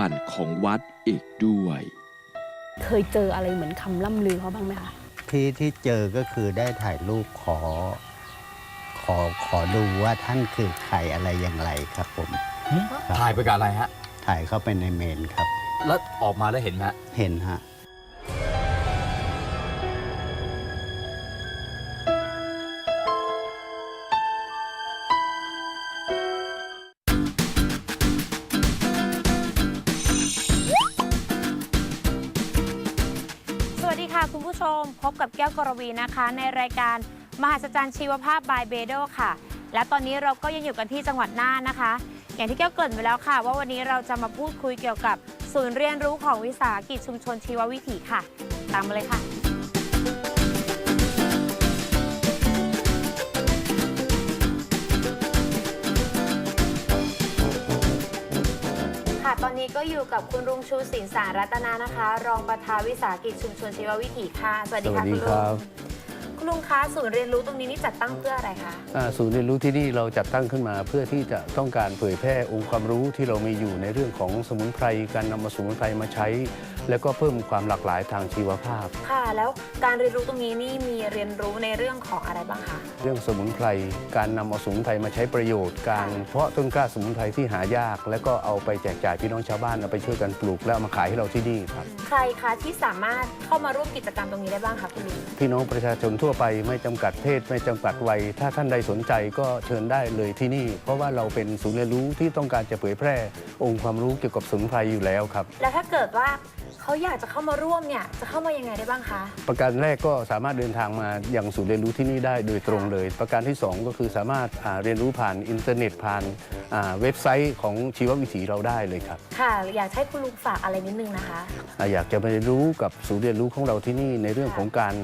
บันของวัดอีกด้วย เคยเจออะไรเหมือนคำล่ำลือเขาบ้างไหมคะที่ที่เจอก็คือได้ถ่ายรูปขอ ขอขอดูว่าท่านคือใครอะไรอย่างไรครับผมครับถ่ายไปกับอะไรฮะ ถ่ายเข้าไปในเมนครับ แล้วออกมาแล้วเห็นไหมฮะ เห็นฮะ คุณผู้ชม พบกับแก้วกรวีนะคะ ในรายการมหัศจรรย์ชีวภาพบายเบโดค่ะ และตอนนี้เราก็ยังอยู่กันที่จังหวัดน่านนะคะ อย่างที่แก้วเกริ่นไปแล้วค่ะ ว่าวันนี้เราจะมาพูดคุยเกี่ยวกับศูนย์เรียนรู้ของวิสาหกิจชุมชนชีววิถีค่ะ ตามมาเลยค่ะ ก็อยู่กับคุณรุงชูศินสารรัตนานะคะ รองประธานวิสาหกิจชุมชนชีววิถีค่ะ สวัสดีค่ะสวัสดีคุณลุครังบคุณลุงคะศูนย์เรียนรู้ตรงนี้นี่จัดตั้งเพื่ออะไรคะอ่าศูนย์เรียนรู้ที่นี่เราจัดตั้งขึ้นมาเพื่อที่จะต้องการเผยแพร่องค์ความรู้ที่เรามีอยู่ในเรื่องของสมุนไพรการนำมาสมุนไพรมาใช้ แล้วก็เพิ่มความหลากหลายทางชีวภาพ ค่ะ แล้วการเรียนรู้ตรงนี้นี่มีเรียนรู้ในเรื่องของอะไรบ้างคะ เรื่องสมุนไพร การนำเอาสมุนไพรมาใช้ประโยชน์ การเพาะต้นกล้าสมุนไพรที่หายาก แล้วก็เอาไปแจกจ่ายพี่น้องชาวบ้านเอาไปช่วยกันปลูกแล้วเอามาขายให้เราที่นี่ครับ ใครคะที่สามารถเข้ามาร่วมกิจกรรมตรงนี้ได้บ้างคะคุณลุงพี่น้องประชาชนทั่วไปไม่จำกัดเพศไม่จำกัดวัย ถ้าท่านใดสนใจก็เชิญได้เลยที่นี่ เพราะว่าเราเป็นศูนย์เรียนรู้ที่ต้องการจะเผยแพร่ องค์ความรู้เกี่ยวกับสมุนไพรอยู่แล้วครับ แล้วถ้าเกิดว่า เขาอยากจะเข้ามาร่วมเนี่ยจะเข้ามายังไงได้บ้างคะ ประการแรกก็สามารถเดินทางมาอย่างศูนย์เรียนรู้ที่นี่ได้โดยตรงเลย ประการที่ 2 ก็คือสามารถอ่าเรียนรู้ผ่านอินเทอร์เน็ตผ่านอ่าเว็บไซต์ของชีววิถีเราได้เลยครับ ค่ะ อยากให้คุณลุงฝากอะไรนิดนึงนะคะ อ่าอยากจะไปเรียนรู้กับศูนย์เรียนรู้ของเราที่นี่ในเรื่องของการ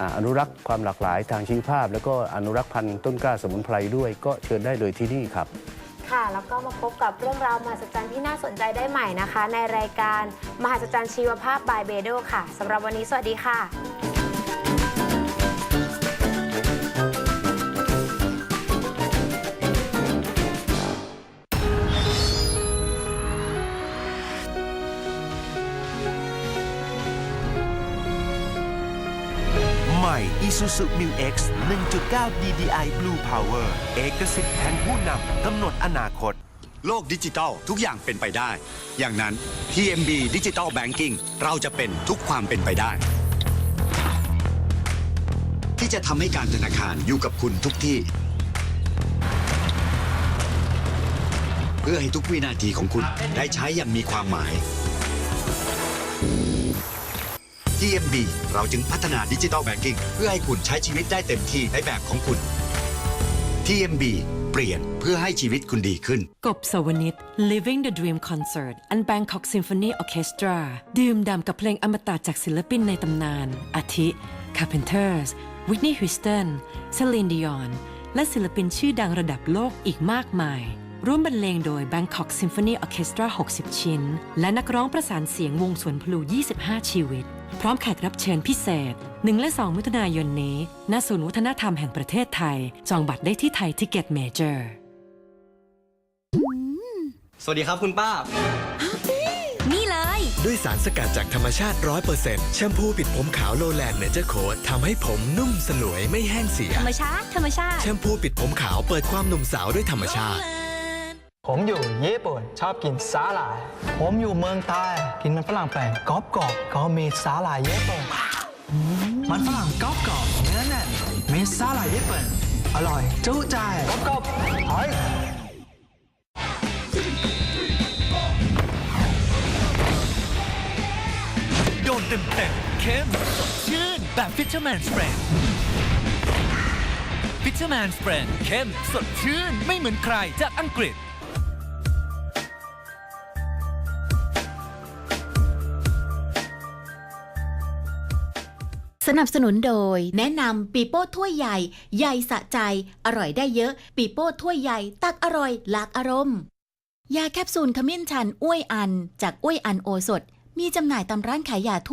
อ่าอนุรักษ์ความหลากหลายทางชีวภาพ แล้วก็อนุรักษ์พันธุ์ต้นกล้าสมุนไพรด้วยก็เชิญได้เลยที่นี่ครับ ค่ะ แล้วก็มาพบกับเรื่องราวมหัศจรรย์ที่น่าสนใจได้ใหม่นะคะ ในรายการมหัศจรรย์ชีวภาพบายเบโดค่ะสำหรับวันนี้สวัสดีค่ะ ม่ Isuzu Mu X 1.9 DDI Blue Power เอกสิทธิ์แห่งผู้นำกำหนดอนาคต โลกดิจิทัลทุกอย่างเป็นไปได้ อย่างนั้น TMB Digital Banking เราจะเป็นทุกความเป็นไปได้ ที่จะทำให้การธนาคารอยู่กับคุณทุกที่ เพื่อให้ทุกวินาทีของคุณได้ใช้อย่างมีความหมาย TMB เราจึงพัฒนาดิจิทัลแบงกิ้งเพื่อให้คุณใช้ชีวิตได้เต็มที่ในแบบของคุณ TMB เปลี่ยนเพื่อให้ชีวิตคุณดีขึ้น กบสวนิต Living the Dream Concert and Bangkok Symphony Orchestra ดื่มด่ำกับเพลงอมตะจากศิลปินในตำนาน อาทิ Carpenters Whitney Houston Celine Dion และศิลปินชื่อดังระดับโลกอีกมากมาย ร่วมบรรเลงโดย Bangkok Symphony Orchestra 60 ชิ้น และนักร้องประสานเสียงวงสวนพลู 25 ชีวิต พร้อมแขกรับเชิญพิเศษ 1 และ 2 มิถุนายนนี้ ณ ศูนย์วัฒนธรรมแห่งประเทศไทย จองบัตรได้ที่ไทยทิเก็ตเมเจอร์ สวัสดีครับคุณป้า นี่เลย ด้วยสารสกัดจากธรรมชาติ 100%แชมพูปิดผมขาวโลแลนเนเจอร์โคดทำให้ผมนุ่มสลวยไม่แห้งเสีย ธรรมชาติ ธรรมชาติ แชมพูปิดผมขาวเปิดความหนุ่มสาวด้วยธรรมชาติ ผมอยู่ญี่ปุ่นชอบกินสาหร่าย ผมอยู่เมืองไทยกินมันฝรั่งแปลงกรอบกรอบก็มีสาหร่ายญี่ปุ่นมันฝรั่งกรอบกรอบเนื้อแน่นมีสาหร่ายญี่ปุ่นอร่อยจุใจกรอบกรอบเฮ้ยโดนเต็มเต็มเข้มสดชื่นแบบ Fisherman Friend Fisherman Friend เข้มสดชื่นไม่เหมือนใครจากอังกฤษ สนับสนุนโดย แนะนำปีโป้ถ้วยใหญ่ ใหญ่สะใจ อร่อยได้เยอะ ปีโป้ถ้วยใหญ่ ตักอร่อยหลากอารมณ์ ยาแคปซูลขมิ้นชัน อ้วยอัน จากอ้วยอันโอสด มีจำหน่ายตามร้านขายยาทั่ว